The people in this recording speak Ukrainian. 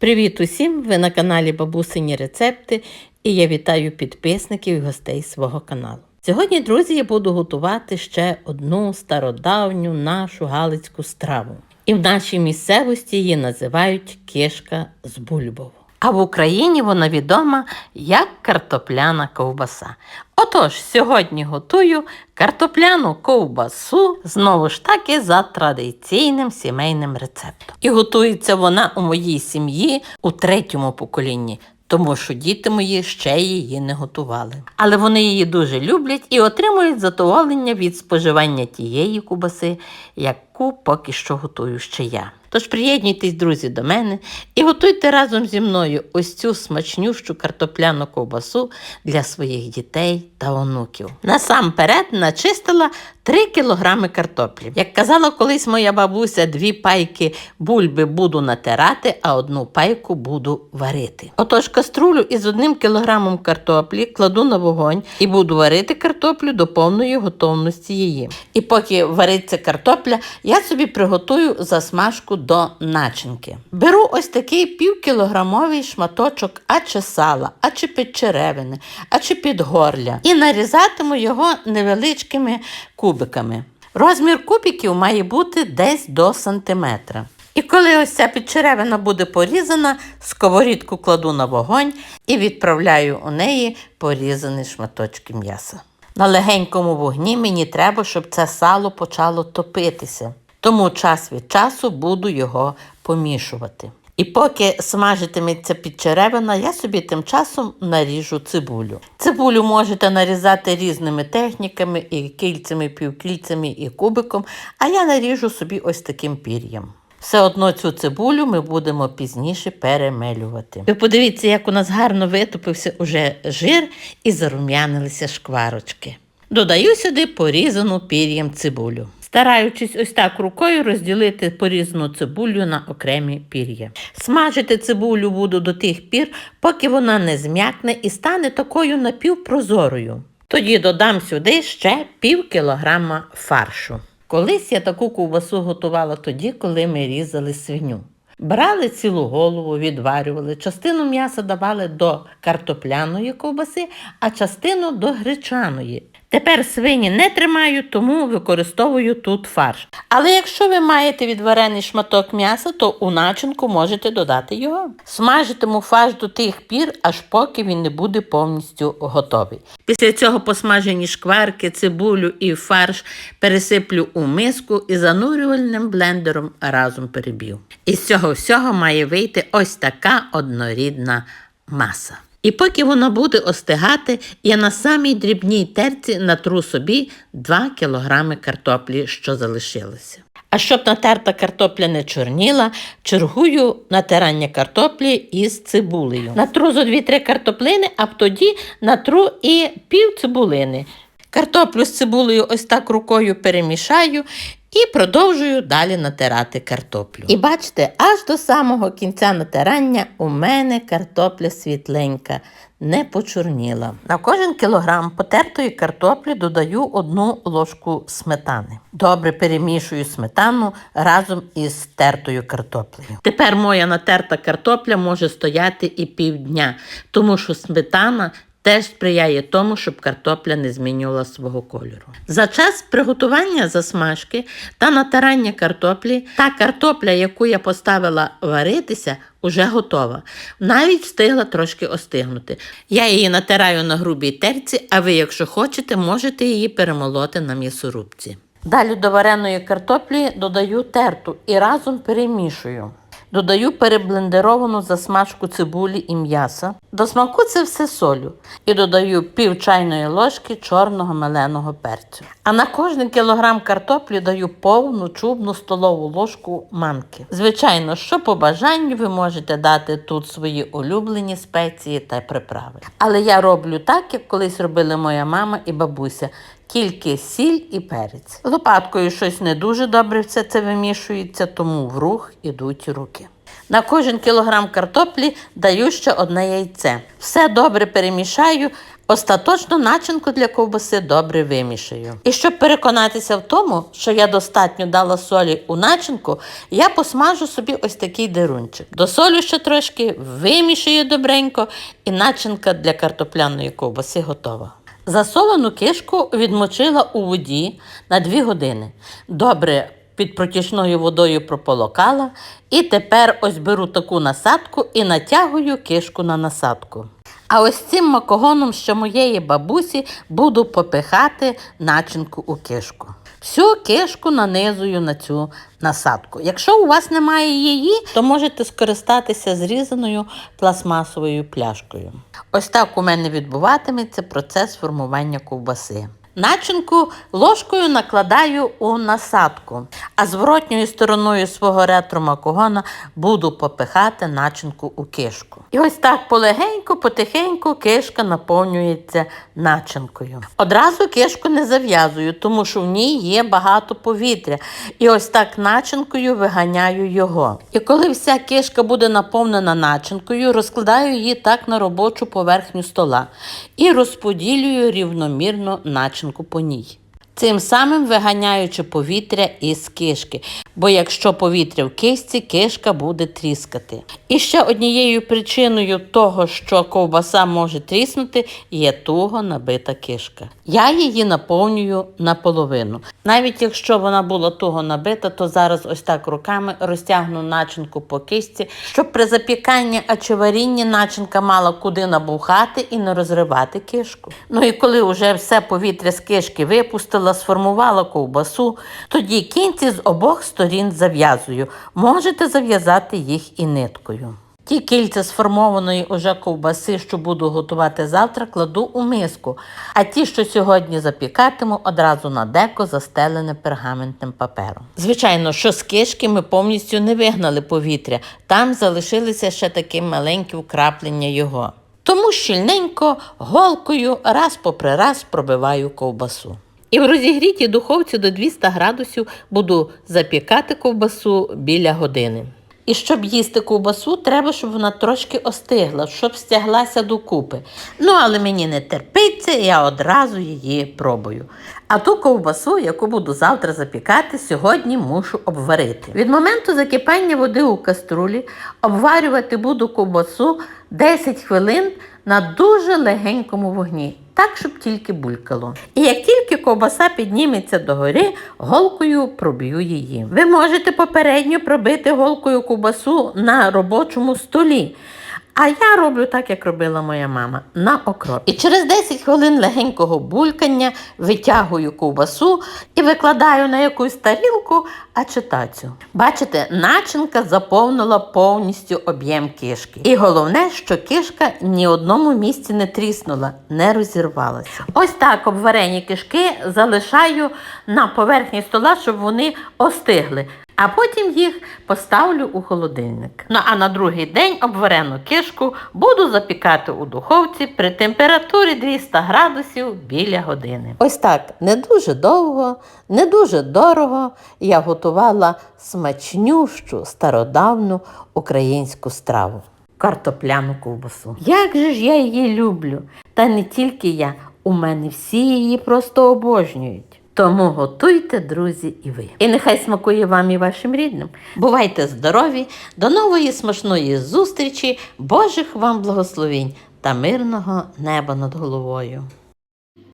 Привіт усім! Ви на каналі Бабусині Рецепти і я вітаю підписників і гостей свого каналу. Сьогодні, друзі, я буду готувати ще одну стародавню нашу галицьку страву. І в нашій місцевості її називають кишка з бульбову. А в Україні вона відома як картопляна ковбаса. Отож, сьогодні готую картопляну ковбасу знову ж таки за традиційним сімейним рецептом. І готується вона у моїй сім'ї у третьому поколінні. Тому що діти мої ще її не готували. Але вони її дуже люблять і отримують задоволення від споживання тієї кубаси, яку поки що готую ще я. Тож приєднуйтесь, друзі, до мене і готуйте разом зі мною ось цю смачнющу картопляну ковбасу для своїх дітей та онуків. Насамперед начистила 3 кілограми картоплі. Як казала колись моя бабуся, дві пайки бульби буду натирати, а одну пайку буду варити. Отож, каструлю із одним кілограмом картоплі кладу на вогонь і буду варити картоплю до повної готовності її. І поки вариться картопля, я собі приготую засмажку до начинки. Беру ось такий півкілограмовий шматочок а чи сала, а чи підчеревини, а чи підгорля. І нарізатиму його невеличкими кубиками. Розмір кубиків має бути десь до сантиметра. І коли ось ця підчеревина буде порізана, сковорідку кладу на вогонь і відправляю у неї порізані шматочки м'яса. На легенькому вогні мені треба, щоб це сало почало топитися. Тому час від часу буду його помішувати. І поки смажитиметься підчеревина, я собі тим часом наріжу цибулю. Цибулю можете нарізати різними техніками, і кільцями, півкільцями, і кубиком, а я наріжу собі ось таким пір'ям. Все одно цю цибулю ми будемо пізніше перемелювати. Ви подивіться, як у нас гарно витопився уже жир і зарум'янилися шкварочки. Додаю сюди порізану пір'ям цибулю. Стараючись ось так рукою розділити порізану цибулю на окремі пір'я. Смажити цибулю буду до тих пір, поки вона не зм'якне і стане такою напівпрозорою. Тоді додам сюди ще пів кілограма фаршу. Колись я таку ковбасу готувала тоді, коли ми різали свиню. Брали цілу голову, відварювали, частину м'яса давали до картопляної ковбаси, а частину до гречаної. Тепер свині не тримаю, тому використовую тут фарш. Але якщо ви маєте відварений шматок м'яса, то у начинку можете додати його. Смажитиму фарш до тих пір, аж поки він не буде повністю готовий. Після цього посмажені шкварки, цибулю і фарш пересиплю у миску і занурювальним блендером разом переб'ю. Із цього всього має вийти ось така однорідна маса. І поки воно буде остигати, я на самій дрібній терці натру собі 2 кг картоплі, що залишилося. А щоб натерта картопля не чорніла, чергую натирання картоплі із цибулею. Натру зо 2-3 картоплини, а тоді натру і пів цибулини. Картоплю з цибулею ось так рукою перемішаю і продовжую далі натирати картоплю. І бачите, аж до самого кінця натирання у мене картопля світленька, не почорніла. На кожен кілограм потертої картоплі додаю одну ложку сметани. Добре перемішую сметану разом із тертою картоплею. Тепер моя натерта картопля може стояти і півдня, тому що сметана теж сприяє тому, щоб картопля не змінювала свого кольору. За час приготування засмажки та натирання картоплі, та картопля, яку я поставила варитися, уже готова. Навіть встигла трошки остигнути. Я її натираю на грубій терці, а ви, якщо хочете, можете її перемолоти на м'ясорубці. Далі до вареної картоплі додаю терту і разом перемішую. Додаю переблендеровану засмажку цибулі і м'яса. До смаку це все солю. І додаю пів чайної ложки чорного меленого перцю. А на кожен кілограм картоплі даю повну чубну столову ложку манки. Звичайно, що по бажанню ви можете дати тут свої улюблені спеції та приправи. Але я роблю так, як колись робили моя мама і бабуся. Тільки сіль і перець. Лопаткою щось не дуже добре все це вимішується, тому в рух ідуть руки. На кожен кілограм картоплі даю ще одне яйце. Все добре перемішаю, Остаточну начинку для ковбаси добре вимішаю. І щоб переконатися в тому, що я достатньо дала солі у начинку, я посмажу собі ось такий дерунчик. Досолю ще трошки, вимішаю добренько, і начинка для картопляної ковбаси готова. Засолену кишку відмочила у воді на 2 години. Добре під протічною водою прополокала. І тепер ось беру таку насадку і натягую кишку на насадку. А ось цим макогоном, що моєї бабусі, буду попихати начинку у кишку. Всю кишку нанизую на цю насадку. Якщо у вас немає її, то можете скористатися зрізаною пластмасовою пляшкою. Ось так у мене відбуватиметься процес формування ковбаси. Начинку ложкою накладаю у насадку, а зворотньою стороною свого ретро-макогона буду попихати начинку у кишку. І ось так полегенько, потихеньку кишка наповнюється начинкою. Одразу кишку не зав'язую, тому що в ній є багато повітря. І ось так начинкою виганяю його. І коли вся кишка буде наповнена начинкою, розкладаю її так на робочу поверхню стола і розподілюю рівномірно начинку по ній. Цим самим виганяючи повітря із кишки, бо якщо повітря в кишці, кишка буде тріскати. І ще однією причиною того, що ковбаса може тріснути, є туго набита кишка. Я її наповнюю наполовину. Навіть якщо вона була туго набита, то зараз ось так руками розтягну начинку по кишці, щоб при запіканні а варінні начинка мала куди набухати і не розривати кишку. Ну і коли вже все повітря з кишки випустила, сформувала ковбасу, тоді кінці з обох сторін зав'язую. Можете зав'язати їх і ниткою. Ті кільця сформованої уже ковбаси, що буду готувати завтра, кладу у миску, а ті, що сьогодні запікатиму, одразу на деко застелене пергаментним папером. Звичайно, що з кишки ми повністю не вигнали повітря, там залишилися ще такі маленькі вкраплення його. Тому щільненько голкою раз попри раз пробиваю ковбасу. І в розігрітій духовці до 200 градусів буду запікати ковбасу біля години. І щоб їсти ковбасу, треба, щоб вона трошки остигла, щоб стяглася докупи. Ну, але мені не терпиться, я одразу її пробую. А ту ковбасу, яку буду завтра запікати, сьогодні мушу обварити. Від моменту закипання води у каструлі обварювати буду ковбасу 10 хвилин на дуже легенькому вогні, так, щоб тільки булькало. І як тільки ковбаса підніметься догори, голкою проб'ю її. Ви можете попередньо пробити голкою ковбасу на робочому столі. А я роблю так, як робила моя мама, на окроп. І через 10 хвилин легенького булькання витягую ковбасу і викладаю на якусь тарілку, а читацю. Бачите, начинка заповнила повністю об'єм кишки. І головне, що кишка ні одному місці не тріснула, не розірвалася. Ось так обварені кишки залишаю на поверхні стола, щоб вони остигли. А потім їх поставлю у холодильник. Ну а на другий день обварену кишку буду запікати у духовці при температурі 200 градусів біля години. Ось так не дуже довго, не дуже дорого я готувала смачнющу стародавну українську страву картопляну ковбасу. Як же ж я її люблю! Та не тільки я, у мене всі її просто обожнюють. Тому готуйте, друзі, і ви. І нехай смакує вам і вашим рідним. Бувайте здорові, до нової смачної зустрічі, Божих вам благословінь та мирного неба над головою.